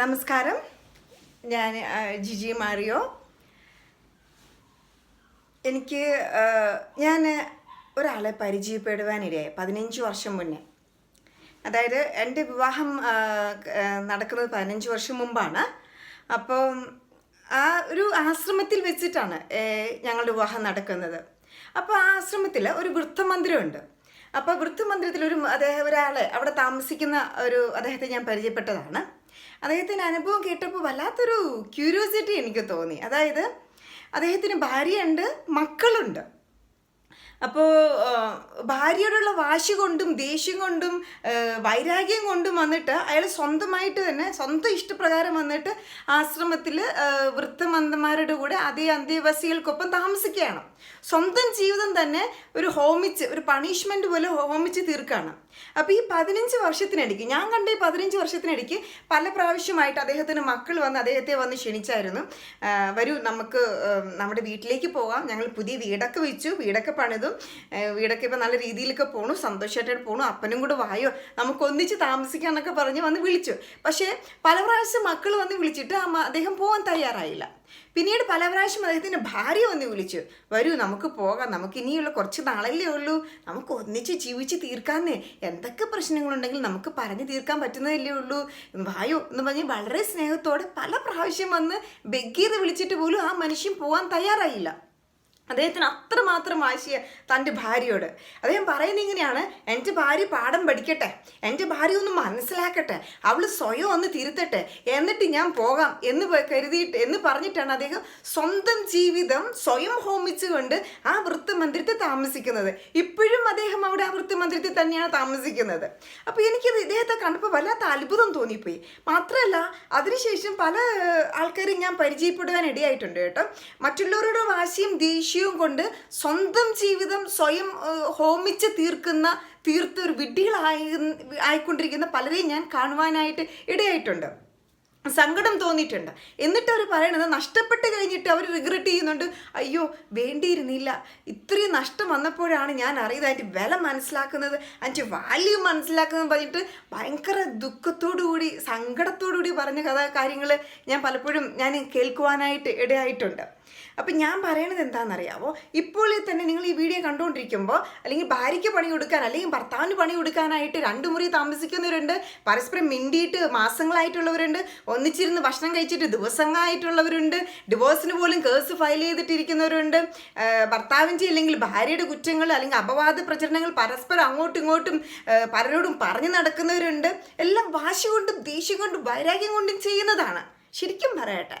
നമസ്കാരം. ഞാൻ ജിജി മാറിയോ? എനിക്ക് ഞാൻ ഒരാളെ പരിചയപ്പെടുവാനിടയായി പതിനഞ്ച് വർഷം മുന്നേ. അതായത് എന്റെ വിവാഹം നടക്കുന്നത് പതിനഞ്ച് വർഷം മുമ്പാണ്. അപ്പോൾ ആ ഒരു ആശ്രമത്തിൽ വെച്ചിട്ടാണ് ഞങ്ങളുടെ വിവാഹം നടക്കുന്നത്. അപ്പോൾ ആ ആശ്രമത്തിൽ ഒരു വൃത്തമന്ദിരമുണ്ട് അപ്പോൾ വൃത്തമന്ദിരത്തിൽ ഒരു അദ്ദേഹം ഒരാളെ അവിടെ താമസിക്കുന്ന ഒരു അദ്ദേഹത്തെ ഞാൻ പരിചയപ്പെട്ടതാണ്. അദ്ദേഹത്തിന്റെ അനുഭവം കേട്ടപ്പോൾ വല്ലാത്തൊരു ക്യൂരിയോസിറ്റി എനിക്ക് തോന്നി. അതായത് അദ്ദേഹത്തിന് ഭാര്യയുണ്ട് മക്കളുണ്ട്. അപ്പോൾ ഭാര്യയോടുള്ള വാശി കൊണ്ടും ദേഷ്യം കൊണ്ടും വൈരാഗ്യം കൊണ്ടും വന്നിട്ട് അയാൾ സ്വന്തമായിട്ട് തന്നെ സ്വന്തം ഇഷ്ടപ്രകാരം വന്നിട്ട് ആശ്രമത്തിൽ വൃത്തമന്ദന്മാരുടെ കൂടെ അതേ അന്ത്യവാസികൾക്കൊപ്പം താമസിക്കുകയാണ്. സ്വന്തം ജീവിതം തന്നെ ഒരു ഹോമിച്ച് ഒരു പണിഷ്മെന്റ് പോലെ ഹോമിച്ച് തീർക്കുകയാണ്. അപ്പോൾ ഈ പതിനഞ്ച് വർഷത്തിനിടയ്ക്ക് ഞാൻ കണ്ട ഈ പതിനഞ്ച് വർഷത്തിനിടയ്ക്ക് പല പ്രാവശ്യമായിട്ട് അദ്ദേഹത്തിന് മക്കൾ വന്ന് അദ്ദേഹത്തെ വന്ന് ക്ഷണിച്ചായിരുന്നു. വരൂ നമുക്ക് നമ്മുടെ വീട്ടിലേക്ക് പോകാം. ഞങ്ങൾ പുതിയ വീടൊക്കെ വെച്ചു. വീടൊക്കെ പണിതും ആ, വീടൊക്കെ ഇപ്പം നല്ല രീതിയിലൊക്കെ പോണു സന്തോഷമായിട്ടാണ് പോണു. അപ്പനും കൂടെ വായോ നമുക്ക് ഒന്നിച്ച് താമസിക്കാന്നൊക്കെ പറഞ്ഞ് വന്ന് വിളിച്ചു. പക്ഷേ പല പ്രാവശ്യം മക്കൾ വന്ന് വിളിച്ചിട്ട് അദ്ദേഹം പോകാൻ തയ്യാറായില്ല. പിന്നീട് പല പ്രാവശ്യം അദ്ദേഹത്തിന്റെ ഭാര്യ വന്ന് വിളിച്ചു. വരൂ നമുക്ക് പോകാം. നമുക്ക് ഇനിയുള്ള കുറച്ച് നാളല്ലേ ഉള്ളൂ. നമുക്ക് ഒന്നിച്ച് ജീവിച്ച് തീർക്കാന്നേ. എന്തൊക്കെ പ്രശ്നങ്ങളുണ്ടെങ്കിൽ നമുക്ക് പറഞ്ഞു തീർക്കാൻ പറ്റുന്നതല്ലേ ഉള്ളൂ. വായോ എന്ന് പറഞ്ഞ് വളരെ സ്നേഹത്തോടെ പല പ്രാവശ്യം വന്ന് ബെഗ് വിളിച്ചിട്ട് പോലും ആ മനുഷ്യൻ പോകാൻ തയ്യാറായില്ല. അദ്ദേഹത്തിന് അത്രമാത്രം വാശിയ തന്റെ ഭാര്യയോട്. അദ്ദേഹം പറയുന്നത് ഇങ്ങനെയാണ് എന്റെ ഭാര്യ പാഠം പഠിക്കട്ടെ എന്റെ ഭാര്യ ഒന്ന് മനസ്സിലാക്കട്ടെ അവൾ സ്വയം ഒന്ന് തിരുത്തട്ടെ എന്നിട്ട് ഞാൻ പോകാം എന്ന് കരുതിയിട്ട് എന്ന് പറഞ്ഞിട്ടാണ് അദ്ദേഹം സ്വന്തം ജീവിതം സ്വയം ഹോമിച്ചുകൊണ്ട് ആ വൃത്തമന്ദിരത്തിൽ താമസിക്കുന്നത്. ഇപ്പോഴും അദ്ദേഹം അവിടെ ആ വൃത്തമന്ദിരത്തിൽ തന്നെയാണ് താമസിക്കുന്നത്. അപ്പോൾ എനിക്കത് ഇദ്ദേഹത്തെ കണ്ടപ്പോൾ വല്ലാത്ത അത്ഭുതം തോന്നിപ്പോയി. മാത്രമല്ല അതിനുശേഷം പല ആൾക്കാരും ഞാൻ പരിചയപ്പെടുവാൻ ഇടയായിട്ടുണ്ട് കേട്ടോ. മറ്റുള്ളവരുടെ വാശിയും ദേഷ്യവും കൊണ്ട് സ്വന്തം ജീവിതം സ്വയം ഹോമിച്ച് തീർക്കുന്ന തീർത്ത ഒരു വിഡ്ഢികളായി ആയിക്കൊണ്ടിരിക്കുന്ന പലരെയും ഞാൻ കാണുവാനായിട്ട് ഇടയായിട്ടുണ്ട്. സങ്കടം തോന്നിയിട്ടുണ്ട്. എന്നിട്ട് അവർ പറയണത് നഷ്ടപ്പെട്ട് കഴിഞ്ഞിട്ട് അവർ റിഗ്രറ്റ് ചെയ്യുന്നുണ്ട്. അയ്യോ വേണ്ടിയിരുന്നില്ല. ഇത്രയും നഷ്ടം വന്നപ്പോഴാണ് ഞാൻ അറിയുന്നത് അതിന്റെ വില മനസ്സിലാക്കുന്നത് അതിന്റെ വാല്യൂ മനസ്സിലാക്കുന്നത് പറഞ്ഞിട്ട് ഭയങ്കര ദുഃഖത്തോടു കൂടി സങ്കടത്തോടു കൂടി പറഞ്ഞ കഥ കാര്യങ്ങൾ ഞാൻ പലപ്പോഴും ഞാൻ കേൾക്കുവാനായിട്ട് ഇടയായിട്ടുണ്ട്. അപ്പം ഞാൻ പറയണത് എന്താണെന്നറിയാവോ? ഇപ്പോൾ തന്നെ നിങ്ങൾ ഈ വീഡിയോ കണ്ടുകൊണ്ടിരിക്കുമ്പോൾ അല്ലെങ്കിൽ ഭാര്യയ്ക്ക് പണി കൊടുക്കാൻ അല്ലെങ്കിൽ ഭർത്താവിന് പണി കൊടുക്കാനായിട്ട് രണ്ട് മുറി താമസിക്കുന്നവരുണ്ട് പരസ്പരം മിണ്ടിയിട്ട് മാസങ്ങളായിട്ടുള്ളവരുണ്ട് ഒന്നിച്ചിരുന്ന് ഭക്ഷണം കഴിച്ചിട്ട് ദിവസങ്ങളായിട്ടുള്ളവരുണ്ട് ഡിവോഴ്സിന് പോലും കേസ് ഫയൽ ചെയ്തിട്ടിരിക്കുന്നവരുണ്ട് ഭർത്താവിന്റെ അല്ലെങ്കിൽ ഭാര്യയുടെ കുറ്റങ്ങൾ അല്ലെങ്കിൽ അപവാദ പ്രചരണങ്ങൾ പരസ്പരം അങ്ങോട്ടും ഇങ്ങോട്ടും പലരോടും പറഞ്ഞു നടക്കുന്നവരുണ്ട്. എല്ലാം വാശി കൊണ്ടും ദേഷ്യം കൊണ്ടും വൈരാഗ്യം കൊണ്ടും ചെയ്യുന്നതാണ്. ശരിക്കും പറയട്ടെ.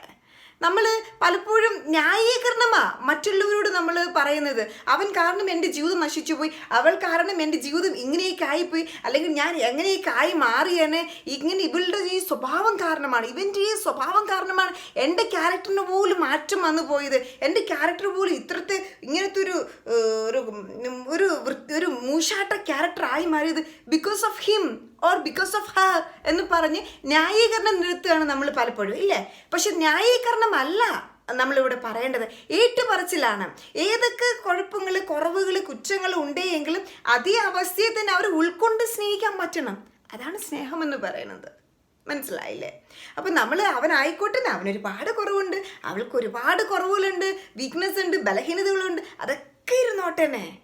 നമ്മൾ പലപ്പോഴും ന്യായീകരണമാ മറ്റുള്ളവരോട് നമ്മൾ പറയുന്നത്. അവൻ കാരണം എന്റെ ജീവിതം നശിച്ചു പോയി അവൾ കാരണം എന്റെ ജീവിതം ഇങ്ങനെയൊക്കെ ആയിപ്പോയി അല്ലെങ്കിൽ ഞാൻ എങ്ങനെയൊക്കെ ആയി മാറിയാണ് ഇങ്ങനെ ഇവളുടെ ഈ സ്വഭാവം കാരണമാണ്. ഇവന്റെ ഈ സ്വഭാവം കാരണമാണ് എന്റെ ക്യാരക്ടറിന് പോലും മാറ്റം വന്നു പോയത്. എന്റെ ക്യാരക്ടർ പോലും ഇത്രത്തെ ഇങ്ങനത്തെ ഒരു ഒരു ഒരു മൂശാട്ട ക്യാരക്ടർ ആയി മാറിയത് because of him or because of her എന്ന് പറഞ്ഞ് ന്യായീകരണം നിർത്തുകയാണ് നമ്മൾ പലപ്പോഴും ഇല്ലേ? പക്ഷെ ന്യായീകരണം അല്ല നമ്മളിവിടെ പറയേണ്ടത്. ഏറ്റുപറച്ചിലാണ്. ഏതൊക്കെ കുഴപ്പങ്ങൾ കുറവുകൾ കുറ്റങ്ങൾ ഉണ്ടെങ്കിലും അതേ അവസ്ഥയെ തന്നെ അവർ ഉൾക്കൊണ്ട് സ്നേഹിക്കാൻ പറ്റണം. അതാണ് സ്നേഹം എന്ന് പറയുന്നത്. മനസ്സിലായില്ലേ? അപ്പം നമ്മൾ അവനായിക്കോട്ടെ അവനൊരുപാട് കുറവുണ്ട്. അവൾക്ക് ഒരുപാട് കുറവുകളുണ്ട്. വീക്ക്നെസ് ഉണ്ട് ബലഹീനതകളുണ്ട്. അതൊക്കെ ഇരുന്നോട്ടെന്നെ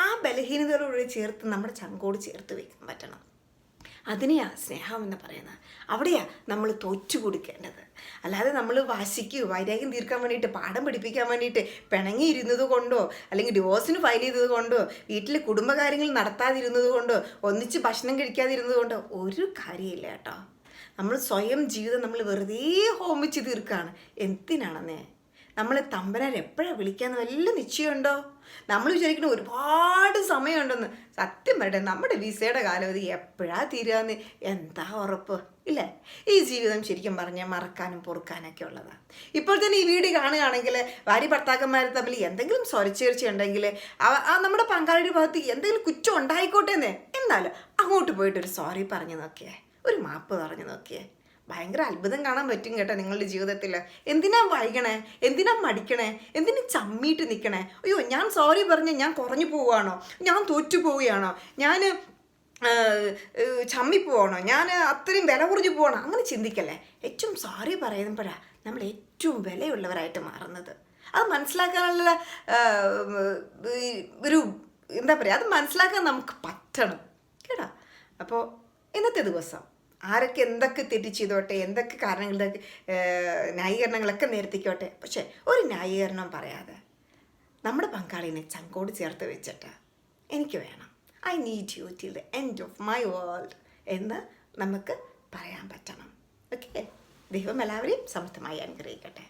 ആ ബലഹീനതകളോട് ചേർത്ത് നമ്മുടെ ചങ്കോട് ചേർത്ത് വെക്കാൻ പറ്റണം. അതിനെയാ സ്നേഹം എന്ന് പറയുന്നത്. അവിടെയാ നമ്മൾ തോറ്റു കൊടുക്കേണ്ടത്. അല്ലാതെ നമ്മൾ വാശിക്ക് വൈരാഗ്യം തീർക്കാൻ വേണ്ടിയിട്ട് പാഠം പഠിപ്പിക്കാൻ വേണ്ടിയിട്ട് പിണങ്ങിയിരുന്നത് കൊണ്ടോ അല്ലെങ്കിൽ ഡിവോഴ്സിന് ഫയൽ ചെയ്തത് കൊണ്ടോ വീട്ടിൽ കുടുംബകാര്യങ്ങൾ നടത്താതിരുന്നത് കൊണ്ടോ ഒന്നിച്ച് ഭക്ഷണം കഴിക്കാതിരുന്നത് കൊണ്ടോ ഒരു കാര്യമില്ല കേട്ടോ. നമ്മൾ സ്വയം ജീവിതം നമ്മൾ വെറുതെ ഹോമിച്ച് തീർക്കുകയാണ് എന്തിനാണെന്നേ? നമ്മളെ തമ്പനാർ എപ്പോഴാണ് വിളിക്കാന്ന് വല്ല നിശ്ചയമുണ്ടോ? നമ്മൾ വിചാരിക്കുന്ന ഒരുപാട് സമയമുണ്ടെന്ന്. സത്യം പറയട്ടെ നമ്മുടെ വിസയുടെ കാലാവധി എപ്പോഴാ തീരുകയെന്ന് എന്താ ഉറപ്പ് ഇല്ലേ? ഈ ജീവിതം ശരിക്കും പറഞ്ഞാൽ മറക്കാനും പൊറുക്കാനൊക്കെ ഉള്ളതാണ് ഇപ്പോൾ തന്നെ ഈ വീഡിയോ കാണുകയാണെങ്കിൽ ഭാര്യ ഭർത്താക്കന്മാർ തമ്മിൽ എന്തെങ്കിലും സ്വരച്ചേർച്ച ഉണ്ടെങ്കിൽ ആ നമ്മുടെ പങ്കാളിയുടെ ഭാഗത്ത് എന്തെങ്കിലും കുറ്റം ഉണ്ടായിക്കോട്ടെ എന്നേ എന്നാലും അങ്ങോട്ട് പോയിട്ട് ഒരു സോറി പറഞ്ഞു നോക്കിയേ. ഒരു മാപ്പ് പറഞ്ഞു നോക്കിയേ. ഭയങ്കര അത്ഭുതം കാണാൻ പറ്റും കേട്ടോ നിങ്ങളുടെ ജീവിതത്തിൽ എന്തിനാ വൈകണേ? എന്തിനാ മടിക്കണേ? എന്തിനാ ചമ്മിയിട്ട് നിൽക്കണേ അയ്യോ ഞാൻ സോറി പറഞ്ഞ് ഞാൻ കുറഞ്ഞു പോവുകയാണോ? ഞാൻ തോറ്റു പോവുകയാണോ? ഞാൻ ചമ്മി പോവാണോ? ഞാൻ അത്രയും വില കുറഞ്ഞു പോവാണോ? അങ്ങനെ ചിന്തിക്കല്ലേ? ഏറ്റവും സോറി പറയുമ്പോഴാണ് നമ്മൾ ഏറ്റവും വിലയുള്ളവരായിട്ട് മാറുന്നത്. അത് മനസ്സിലാക്കാനുള്ള ഒരു എന്താ പറയുക അത് മനസ്സിലാക്കാൻ നമുക്ക് പറ്റണം. കേട്ടോ? അപ്പോൾ ഇന്നത്തെ ദിവസം. ആരൊക്കെ എന്തൊക്കെ തെറ്റ് ചെയ്തോട്ടെ എന്തൊക്കെ കാരണങ്ങളുടെ ഏഹ്, ന്യായീകരണങ്ങളൊക്കെ നേരത്തിക്കോട്ടെ. പക്ഷേ ഒരു ന്യായീകരണം പറയാതെ നമ്മുടെ പങ്കാളിനെ ചങ്കോട് ചേർത്ത് വെച്ചിട്ട് എനിക്ക് വേണം. I need you till the end of my world എന്ന് നമുക്ക് പറയാൻ പറ്റണം. ഓക്കെ ദൈവം എല്ലാവരെയും സമർത്ഥമായി അനുഗ്രഹിക്കട്ടെ.